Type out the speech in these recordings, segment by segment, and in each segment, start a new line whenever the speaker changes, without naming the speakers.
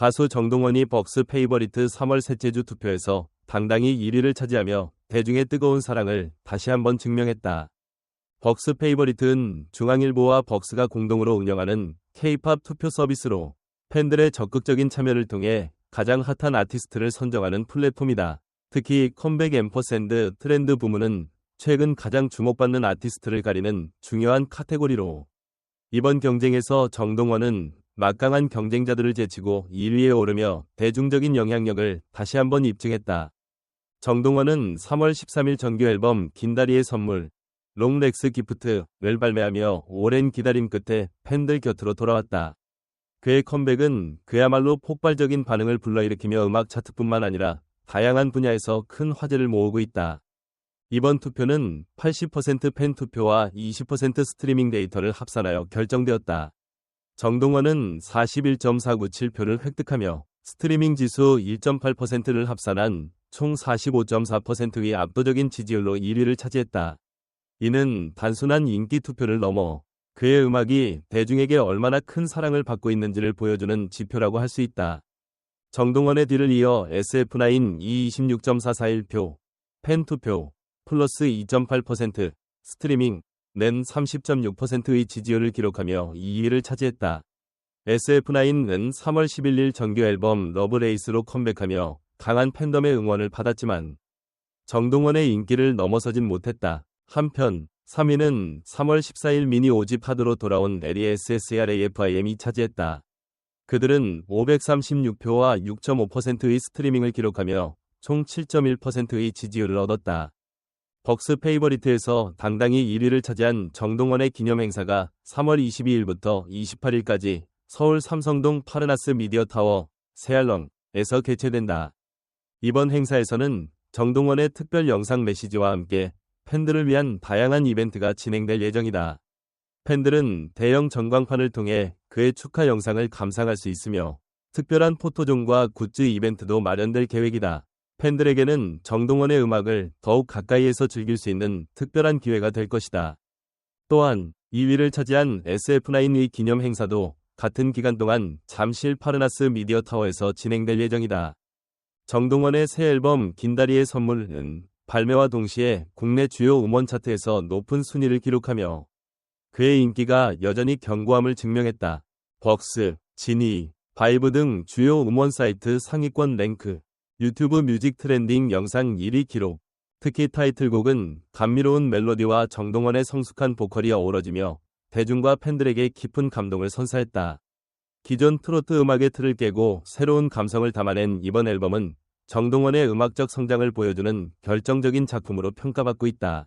가수 정동원이 벅스 페이버리트 3월 셋째 주 투표에서 당당히 1위를 차지하며 대중의 뜨거운 사랑을 다시 한번 증명했다. 벅스 페이버리트는 중앙일보와 벅스가 공동으로 운영하는 K-팝 투표 서비스로 팬들의 적극적인 참여를 통해 가장 핫한 아티스트를 선정하는 플랫폼이다. 특히 컴백 앰퍼샌드 트렌드 부문은 최근 가장 주목받는 아티스트를 가리는 중요한 카테고리로 이번 경쟁에서 정동원은 막강한 경쟁자들을 제치고 1위에 오르며 대중적인 영향력을 다시 한번 입증했다. 정동원은 3월 13일 정규 앨범 긴다리의 선물 롱렉스 기프트를 발매하며 오랜 기다림 끝에 팬들 곁으로 돌아왔다. 그의 컴백은 그야말로 폭발적인 반응을 불러일으키며 음악 차트뿐만 아니라 다양한 분야에서 큰 화제를 모으고 있다. 이번 투표는 80%팬 투표와 20% 스트리밍 데이터를 합산하여 결정되었다. 정동원은 41.497표를 획득하며 스트리밍 지수 1.8%를 합산한 총 45.4%의 압도적인 지지율로 1위를 차지했다. 이는 단순한 인기 투표를 넘어 그의 음악이 대중에게 얼마나 큰 사랑을 받고 있는지를 보여주는 지표라고 할 수 있다. 정동원의 뒤를 이어 SF9 26.441표, 팬 투표, 플러스 2.8%, 스트리밍, 는 30.6%의 지지율을 기록하며 2위를 차지했다. SF9은 3월 11일 정규 앨범 러브레이스로 컴백하며 강한 팬덤의 응원을 받았지만 정동원의 인기를 넘어서진 못했다. 한편 3위는 3월 14일 미니 5집 하드로 돌아온 레리 SSRAFIM이 차지했다. 그들은 536표와 6.5%의 스트리밍을 기록하며 총 7.1%의 지지율을 얻었다. 벅스 페이버리트에서 당당히 1위를 차지한 정동원의 기념 행사가 3월 22일부터 28일까지 서울 삼성동 파르나스 미디어 타워 세알렁에서 개최된다. 이번 행사에서는 정동원의 특별 영상 메시지와 함께 팬들을 위한 다양한 이벤트가 진행될 예정이다. 팬들은 대형 전광판을 통해 그의 축하 영상을 감상할 수 있으며 특별한 포토존과 굿즈 이벤트도 마련될 계획이다. 팬들에게는 정동원의 음악을 더욱 가까이에서 즐길 수 있는 특별한 기회가 될 것이다. 또한 2위를 차지한 SF9의 기념 행사도 같은 기간 동안 잠실 파르나스 미디어 타워에서 진행될 예정이다. 정동원의 새 앨범 긴다리의 선물은 발매와 동시에 국내 주요 음원 차트에서 높은 순위를 기록하며 그의 인기가 여전히 견고함을 증명했다. 벅스, 지니, 바이브 등 주요 음원 사이트 상위권 랭크 유튜브 뮤직 트렌딩 영상 1위 기록. 특히 타이틀곡은 감미로운 멜로디와 정동원의 성숙한 보컬이 어우러지며 대중과 팬들에게 깊은 감동을 선사했다. 기존 트로트 음악의 틀을 깨고 새로운 감성을 담아낸 이번 앨범은 정동원의 음악적 성장을 보여주는 결정적인 작품으로 평가받고 있다.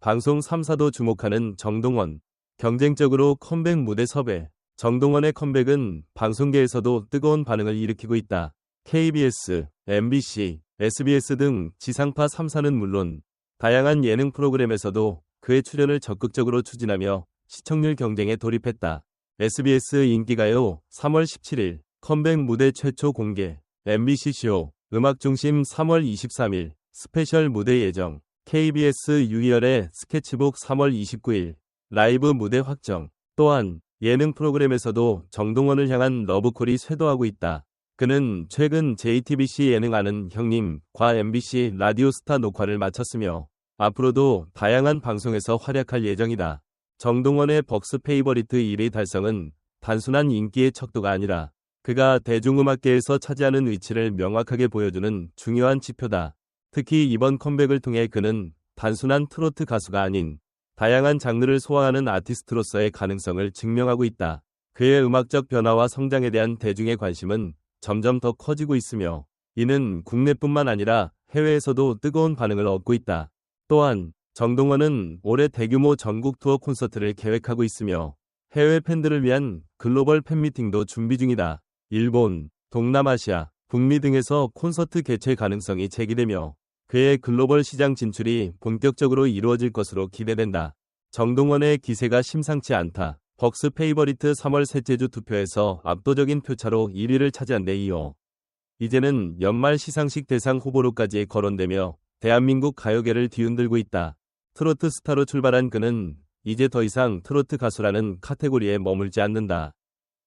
방송 3사도 주목하는 정동원. 경쟁적으로 컴백 무대 섭외. 정동원의 컴백은 방송계에서도 뜨거운 반응을 일으키고 있다. KBS, MBC, SBS 등 지상파 3사는 물론 다양한 예능 프로그램에서도 그의 출연을 적극적으로 추진하며 시청률 경쟁에 돌입했다. SBS 인기가요 3월 17일 컴백 무대 최초 공개 MBC 쇼 음악중심 3월 23일 스페셜 무대 예정 KBS 유희열의 스케치북 3월 29일 라이브 무대 확정 또한 예능 프로그램에서도 정동원을 향한 러브콜이 쇄도하고 있다. 그는 최근 JTBC 예능 아는 형님과 MBC 라디오스타 녹화를 마쳤으며 앞으로도 다양한 방송에서 활약할 예정이다. 정동원의 벅스 페이버리트 1위 달성은 단순한 인기의 척도가 아니라 그가 대중음악계에서 차지하는 위치를 명확하게 보여주는 중요한 지표다. 특히 이번 컴백을 통해 그는 단순한 트로트 가수가 아닌 다양한 장르를 소화하는 아티스트로서의 가능성을 증명하고 있다. 그의 음악적 변화와 성장에 대한 대중의 관심은 점점 더 커지고 있으며 이는 국내뿐만 아니라 해외에서도 뜨거운 반응을 얻고 있다. 또한 정동원은 올해 대규모 전국 투어 콘서트를 계획하고 있으며 해외 팬들을 위한 글로벌 팬미팅도 준비 중이다. 일본, 동남아시아, 북미 등에서 콘서트 개최 가능성이 제기되며 그의 글로벌 시장 진출이 본격적으로 이루어질 것으로 기대된다. 정동원의 기세가 심상치 않다. 벅스 페이버리트 3월 셋째 주 투표에서 압도적인 표차로 1위를 차지한 데 이어 이제는 연말 시상식 대상 후보로까지 거론되며 대한민국 가요계를 뒤흔들고 있다. 트로트 스타로 출발한 그는 이제 더 이상 트로트 가수라는 카테고리에 머물지 않는다.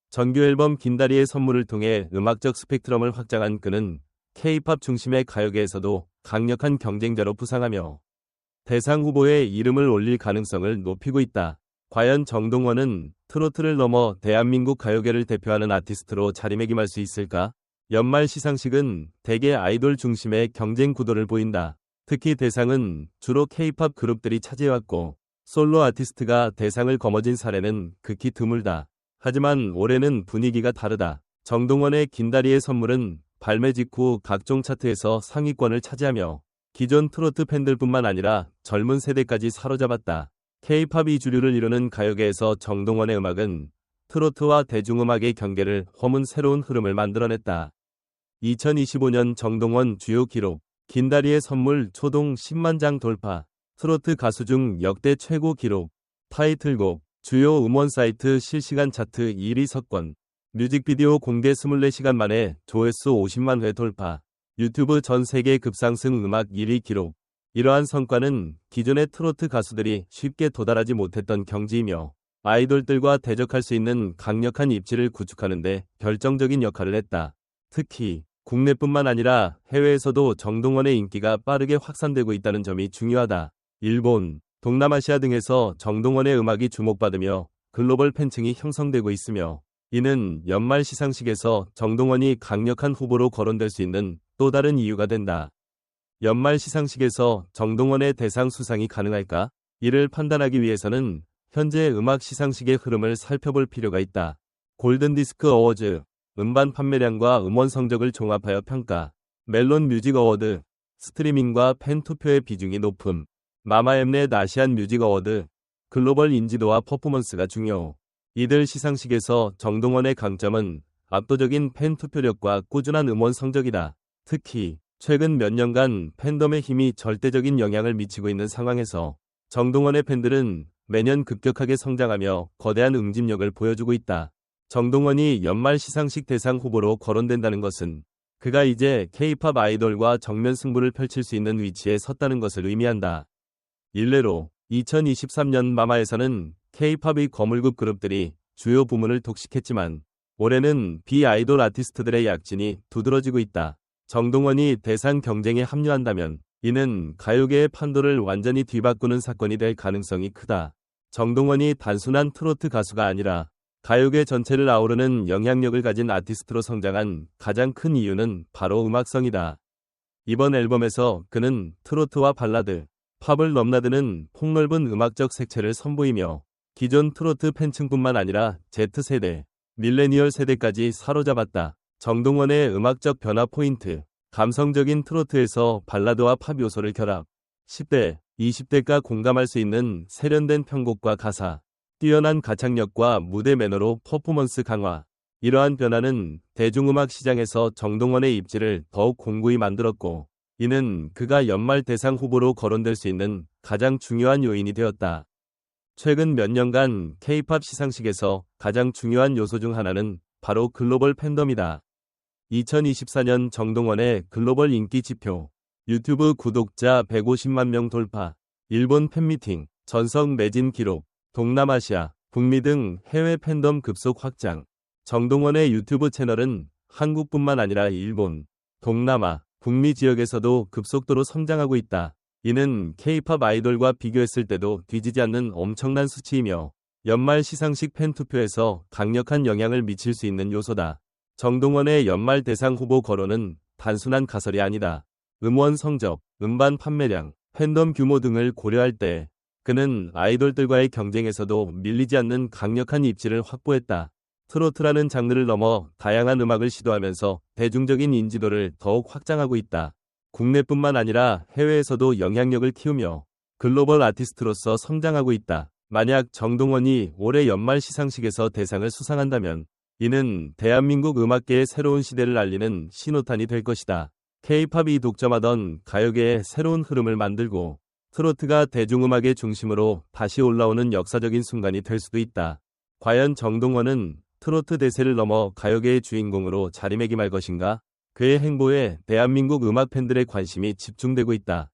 정규 앨범 긴다리의 선물을 통해 음악적 스펙트럼을 확장한 그는 K-팝 중심의 가요계에서도 강력한 경쟁자로 부상하며 대상 후보에 이름을 올릴 가능성을 높이고 있다. 과연 정동원은 트로트를 넘어 대한민국 가요계를 대표하는 아티스트로 자리매김할 수 있을까? 연말 시상식은 대개 아이돌 중심의 경쟁 구도를 보인다. 특히 대상은 주로 K-팝 그룹들이 차지해왔고 솔로 아티스트가 대상을 거머쥔 사례는 극히 드물다. 하지만 올해는 분위기가 다르다. 정동원의 긴다리의 선물은 발매 직후 각종 차트에서 상위권을 차지하며 기존 트로트 팬들뿐만 아니라 젊은 세대까지 사로잡았다. K-팝이 주류를 이루는 가요계에서 정동원의 음악은 트로트와 대중음악의 경계를 허문 새로운 흐름을 만들어냈다. 2025년 정동원 주요 기록 긴다리의 선물 초동 10만 장 돌파 트로트 가수 중 역대 최고 기록 타이틀곡 주요 음원 사이트 실시간 차트 1위 석권 뮤직비디오 공개 24시간 만에 조회수 50만 회 돌파 유튜브 전 세계 급상승 음악 1위 기록 이러한 성과는 기존의 트로트 가수들이 쉽게 도달하지 못했던 경지이며 아이돌들과 대적할 수 있는 강력한 입지를 구축하는데 결정적인 역할을 했다. 특히 국내뿐만 아니라 해외에서도 정동원의 인기가 빠르게 확산되고 있다는 점이 중요하다. 일본, 동남아시아 등에서 정동원의 음악이 주목받으며 글로벌 팬층이 형성되고 있으며 이는 연말 시상식에서 정동원이 강력한 후보로 거론될 수 있는 또 다른 이유가 된다. 연말 시상식에서 정동원의 대상 수상이 가능할까? 이를 판단하기 위해서는 현재 음악 시상식의 흐름을 살펴볼 필요가 있다. 골든디스크 어워즈, 음반 판매량과 음원 성적을 종합하여 평가, 멜론 뮤직 어워드, 스트리밍과 팬 투표의 비중이 높음, 마마엠넷 아시안 뮤직 어워드, 글로벌 인지도와 퍼포먼스가 중요. 이들 시상식에서 정동원의 강점은 압도적인 팬 투표력과 꾸준한 음원 성적이다. 특히 최근 몇 년간 팬덤의 힘이 절대적인 영향을 미치고 있는 상황에서 정동원의 팬들은 매년 급격하게 성장하며 거대한 응집력을 보여주고 있다. 정동원이 연말 시상식 대상 후보로 거론된다는 것은 그가 이제 K-팝 아이돌과 정면 승부를 펼칠 수 있는 위치에 섰다는 것을 의미한다. 일례로 2023년 마마에서는 K-팝의 거물급 그룹들이 주요 부문을 독식했지만 올해는 비아이돌 아티스트들의 약진이 두드러지고 있다. 정동원이 대상 경쟁에 합류한다면 이는 가요계의 판도를 완전히 뒤바꾸는 사건이 될 가능성이 크다. 정동원이 단순한 트로트 가수가 아니라 가요계 전체를 아우르는 영향력을 가진 아티스트로 성장한 가장 큰 이유는 바로 음악성이다. 이번 앨범에서 그는 트로트와 발라드, 팝을 넘나드는 폭넓은 음악적 색채를 선보이며 기존 트로트 팬층뿐만 아니라 Z세대, 밀레니얼 세대까지 사로잡았다. 정동원의 음악적 변화 포인트, 감성적인 트로트에서 발라드와 팝 요소를 결합, 10대, 20대가 공감할 수 있는 세련된 편곡과 가사, 뛰어난 가창력과 무대 매너로 퍼포먼스 강화. 이러한 변화는 대중음악 시장에서 정동원의 입지를 더욱 공고히 만들었고, 이는 그가 연말 대상 후보로 거론될 수 있는 가장 중요한 요인이 되었다. 최근 몇 년간 K-팝 시상식에서 가장 중요한 요소 중 하나는 바로 글로벌 팬덤이다. 2024년 정동원의 글로벌 인기 지표, 유튜브 구독자 150만 명 돌파, 일본 팬미팅, 전성 매진 기록, 동남아시아, 북미 등 해외 팬덤 급속 확장. 정동원의 유튜브 채널은 한국뿐만 아니라 일본, 동남아, 북미 지역에서도 급속도로 성장하고 있다. 이는 K-팝 아이돌과 비교했을 때도 뒤지지 않는 엄청난 수치이며 연말 시상식 팬 투표에서 강력한 영향을 미칠 수 있는 요소다. 정동원의 연말 대상 후보 거론은 단순한 가설이 아니다. 음원 성적, 음반 판매량, 팬덤 규모 등을 고려할 때 그는 아이돌들과의 경쟁에서도 밀리지 않는 강력한 입지를 확보했다. 트로트라는 장르를 넘어 다양한 음악을 시도하면서 대중적인 인지도를 더욱 확장하고 있다. 국내뿐만 아니라 해외에서도 영향력을 키우며 글로벌 아티스트로서 성장하고 있다. 만약 정동원이 올해 연말 시상식에서 대상을 수상한다면 이는 대한민국 음악계의 새로운 시대를 알리는 신호탄이 될 것이다. K-팝이 독점하던 가요계의 새로운 흐름을 만들고 트로트가 대중음악의 중심으로 다시 올라오는 역사적인 순간이 될 수도 있다. 과연 정동원은 트로트 대세를 넘어 가요계의 주인공으로 자리매김할 것인가? 그의 행보에 대한민국 음악 팬들의 관심이 집중되고 있다.